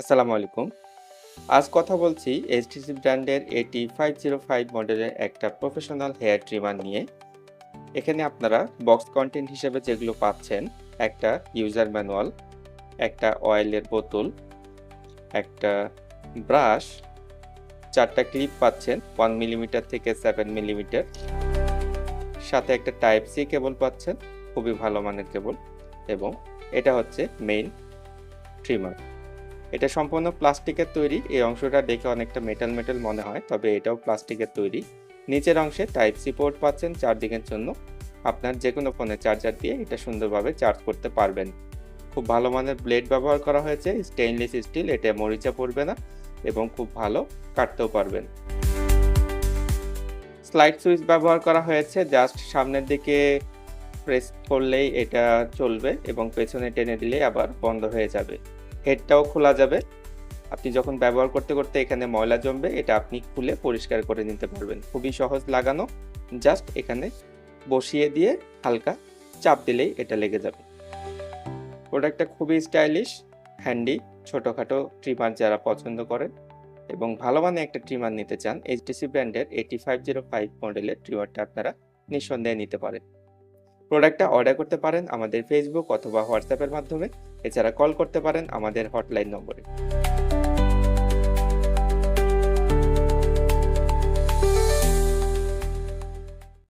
আসসালামু আলাইকুম। আজ কথা বলছি এইচটিসি ব্র্যান্ডের এটি ফাইভ জিরো ফাইভ মডেলের একটা প্রফেশনাল হেয়ার ট্রিমার নিয়ে। এখানে আপনারা বক্স কন্টেন্ট হিসেবে যেগুলো পাচ্ছেন, একটা ইউজার ম্যানুয়াল একটা অয়েলের বোতল, একটা ব্রাশ চারটা ক্লিপ পাচ্ছেন ওয়ান মিলিমিটার থেকে সেভেন মিলিমিটার সাথে একটা টাইপ সি কেবল পাচ্ছেন, খুবই ভালো মানের কেবল এবং এটা হচ্ছে মেইন ট্রিমার এটা সম্পূর্ণ প্লাস্টিকের তৈরি। এই অংশটা দেখে অনেকটা মেটাল মেটাল মনে হয়, তবে এটাও প্লাস্টিকের তৈরি। নিচের অংশে টাইপ সি পোর্ট পাচ্ছেন চার্জিংয়ের জন্য। আপনার যে কোনো ফোনে চার্জার দিয়ে এটা সুন্দরভাবে চার্জ করতে পারবেন। খুব ভালো মানের ব্লেড ব্যবহার করা হয়েছে। স্টেইনলেস স্টিল এটা মরিচা পড়বে না এবং খুব ভালো কাটতেও পারবেন। স্লাইড সুইচ ব্যবহার করা হয়েছে। জাস্ট সামনের দিকে প্রেস করলেই এটা চলবে এবং পেছনে টেনে দিলেই আবার বন্ধ হয়ে যাবে। হেডটাও খোলা যাবে। আপনি যখন ব্যবহার করতে করতে এখানে ময়লা জমবে, এটা আপনি খুলে পরিষ্কার করে নিতে পারবেন। খুবই সহজ লাগানো। জাস্ট এখানে বসিয়ে দিয়ে হালকা চাপ দিলেই এটা লেগে যাবে। প্রোডাক্টটা খুবই স্টাইলিশ, হ্যান্ডি, ছোটোখাটো ট্রিমার যারা পছন্দ করেন এবং ভালো মানের একটা ট্রিমার নিতে চান এইচটিসি ব্র্যান্ডের এইটি ফাইভ জিরো ফাইভ মডেলের ট্রিমারটা আপনারা নিঃসন্দেহে নিতে পারেন। প্রোডাক্টটা অর্ডার করতে পারেন আমাদের ফেসবুক অথবা হোয়াটসঅ্যাপের মাধ্যমে। এছাড়া কল করতে পারেন আমাদের হটলাইন নম্বরে।